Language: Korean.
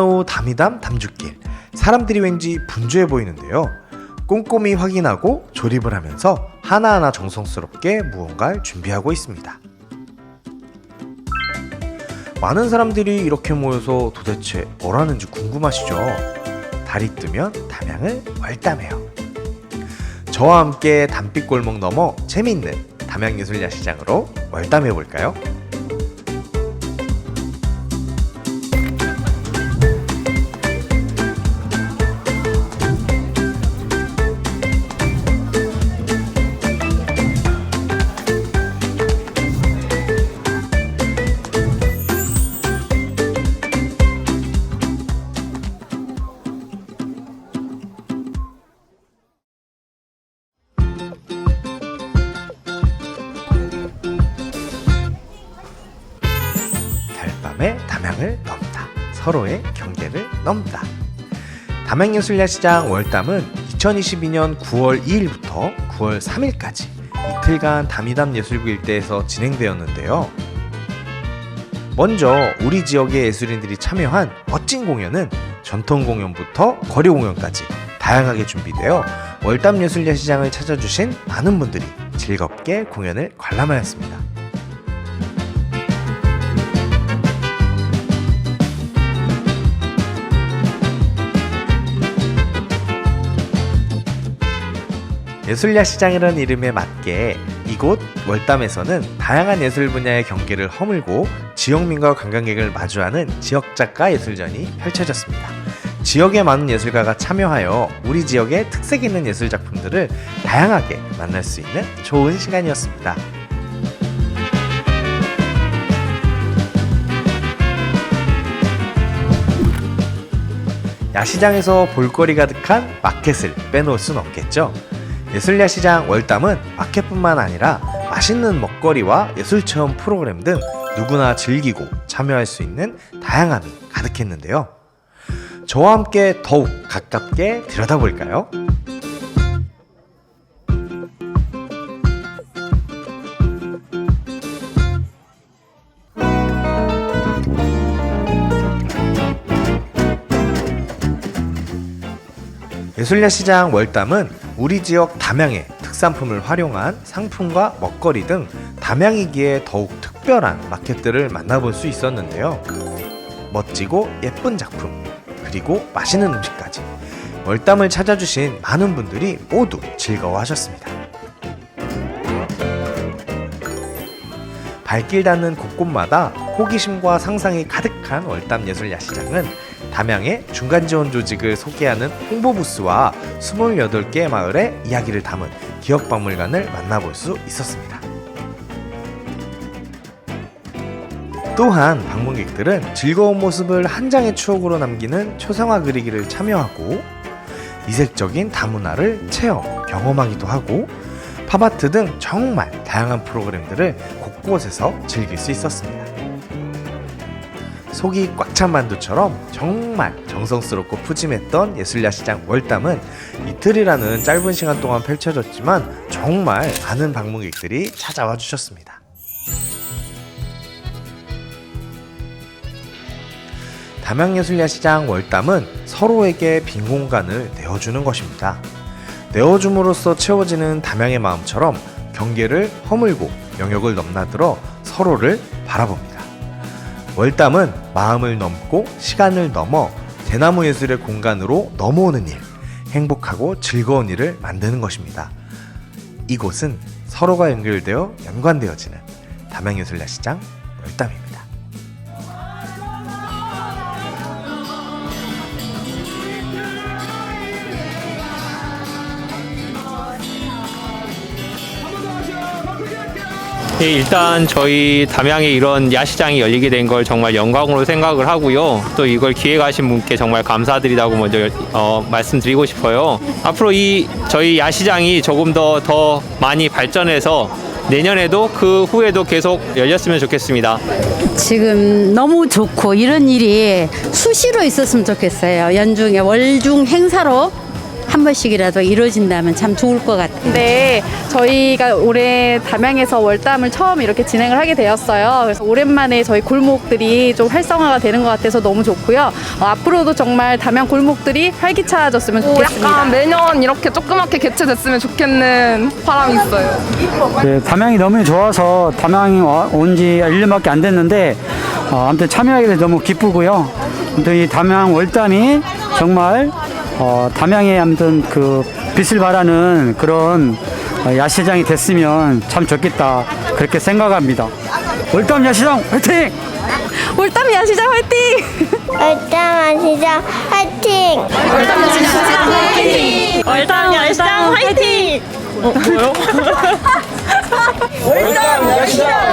오후 담이담 담죽길 사람들이 왠지 분주해 보이는데요. 꼼꼼히 확인하고 조립을 하면서 하나하나 정성스럽게 무언가를 준비하고 있습니다. 많은 사람들이 이렇게 모여서 도대체 뭘 하는지 궁금하시죠? 달이 뜨면 담양을 월담해요. 저와 함께 담빛 골목 넘어 재미있는 담양예술야시장으로 월담해 볼까요? 달밤에 담양을 넘다. 서로의 경계를 넘다. 담양예술야 시장 월담은 2022년 9월 2일부터 9월 3일까지 이틀간 담이담 예술구 일대에서 진행되었는데요. 먼저 우리 지역의 예술인들이 참여한 멋진 공연은 전통 공연부터 거리 공연까지 다양하게 준비되어 월담 예술야 시장을 찾아주신 많은 분들이 즐겁게 공연을 관람하였습니다. 예술야 시장이라는 이름에 맞게 이곳 월담에서는 다양한 예술 분야의 경계를 허물고 지역민과 관광객을 마주하는 지역 작가 예술전이 펼쳐졌습니다. 지역의 많은 예술가가 참여하여 우리 지역의 특색 있는 예술 작품들을 다양하게 만날 수 있는 좋은 시간이었습니다. 야시장에서 볼거리 가득한 마켓을 빼놓을 순 없겠죠. 예술야 시장 월담은 마켓뿐만 아니라 맛있는 먹거리와 예술 체험 프로그램 등 누구나 즐기고 참여할 수 있는 다양함이 가득했는데요. 저와 함께 더욱 가깝게 들여다볼까요? 예술야 시장 월담은 우리 지역 담양의 특산품을 활용한 상품과 먹거리 등 담양이기에 더욱 특별한 마켓들을 만나볼 수 있었는데요. 멋지고 예쁜 작품, 그리고 맛있는 음식까지 월담을 찾아주신 많은 분들이 모두 즐거워하셨습니다. 발길 닿는 곳곳마다 호기심과 상상이 가득한 월담 예술 야시장은 담양의 중간 지원 조직을 소개하는 홍보 부스와 28개 마을의 이야기를 담은 기억 박물관을 만나볼 수 있었습니다. 또한 방문객들은 즐거운 모습을 한 장의 추억으로 남기는 초상화 그리기를 참여하고 이색적인 다문화를 체험, 경험하기도 하고 팝아트 등 정말 다양한 프로그램들을 곳곳에서 즐길 수 있었습니다. 속이 꽉 찬 만두처럼 정말 정성스럽고 푸짐했던 예술야시장 월담은 이틀이라는 짧은 시간 동안 펼쳐졌지만 정말 많은 방문객들이 찾아와 주셨습니다. 담양예술야시장 월담은 서로에게 빈 공간을 내어주는 것입니다. 내어줌으로써 채워지는 담양의 마음처럼 경계를 허물고 영역을 넘나들어 서로를 바라봅니다. 월담은 마음을 넘고 시간을 넘어 대나무 예술의 공간으로 넘어오는 일, 행복하고 즐거운 일을 만드는 것입니다. 이곳은 서로가 연결되어 연관되어지는 담양예술야시장 월담입니다. 예, 일단 저희 담양에 이런 야시장이 열리게 된 걸 정말 영광으로 생각을 하고요. 또 이걸 기획하신 분께 정말 감사드리다고 먼저 어, 말씀드리고 싶어요. 앞으로 이 저희 야시장이 조금 더 더 많이 발전해서 내년에도 그 후에도 계속 열렸으면 좋겠습니다. 지금 너무 좋고 이런 일이 수시로 있었으면 좋겠어요. 연중에 월중 행사로 한 번씩이라도 이루어진다면 참 좋을 것 같아요. 네, 저희가 올해 담양에서 월담을 처음 이렇게 진행을 하게 되었어요. 그래서 오랜만에 저희 골목들이 좀 활성화가 되는 것 같아서 너무 좋고요. 어, 앞으로도 정말 담양 골목들이 활기차졌으면 뭐 좋겠습니다. 약간 매년 이렇게 조그맣게 개최됐으면 좋겠는 바람이 있어요. 네, 담양이 너무 좋아서 담양이 온 지 1년밖에 안 됐는데 어, 아무튼 참여하게 돼서 너무 기쁘고요. 아무튼 이 담양 월담이 정말 어, 담양에 아무튼 그 빛을 발하는 그런 어, 야시장이 됐으면 참 좋겠다 그렇게 생각합니다. 월담 야시장 화이팅! 올담 야시장 화이팅! 얼짱 시장 화이팅! 얼당 야시장 화이팅! 월남 야시장 화이팅!